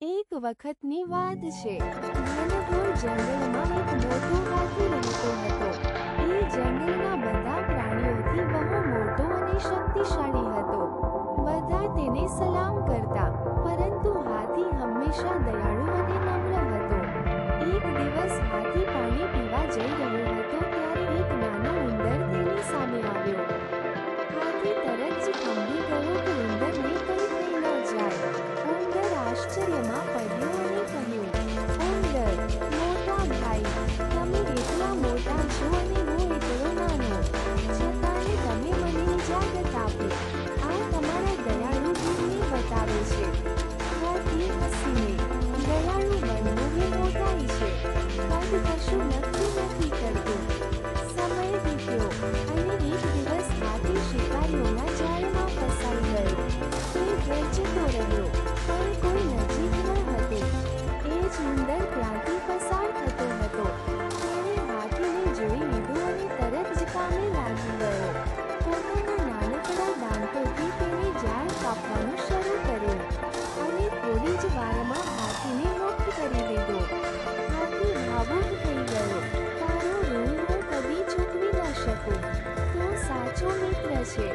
એક વખતની વાત છે. ઘનઘોર જંગલમાં એક મોટો હાથી રહેતો હતો. એ જંગલના બધા પ્રાણીઓથી બહુ મોટો અને શક્તિશાળી હતો. બધા તેને સલામ કરતા, પરંતુ હાથી હંમેશા દયાળુ અને નમ્ર હતો. એક દિવસ હાથી પાણી પીવા જઈ રહ્યો એ ક્યાંથી પસાર થતો હતો. તેણે હાથીને જોઈ લીધું અને તરત જ કામે લાગી ગયો. પોતાના નાનકડા દાંતોથી તેણે ઝાડ કાપવાનું શરૂ કર્યું અને થોડી જ વારમાં હાથીને મુક્ત કરી દીધો. હાથી ભાવુક થઈ ગયો. તારો ઋણ હું કદી ચૂકવી ન શકું. તું સાચો મિત્ર છે.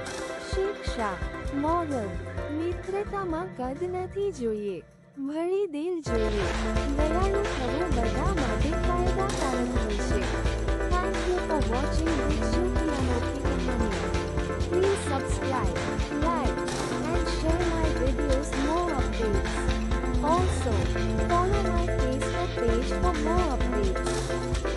શિક્ષા મોરલ મિત્રતામાં કદ નથી જોઈએ. ભળી દિલ જોઈએ દયાળુ થવું બધા માટે ફાયદાકારક હોય છે thank you for watching this Shukianoki Kahani. Please subscribe, like, and share my videos more updates. Also, follow my Facebook page for more updates.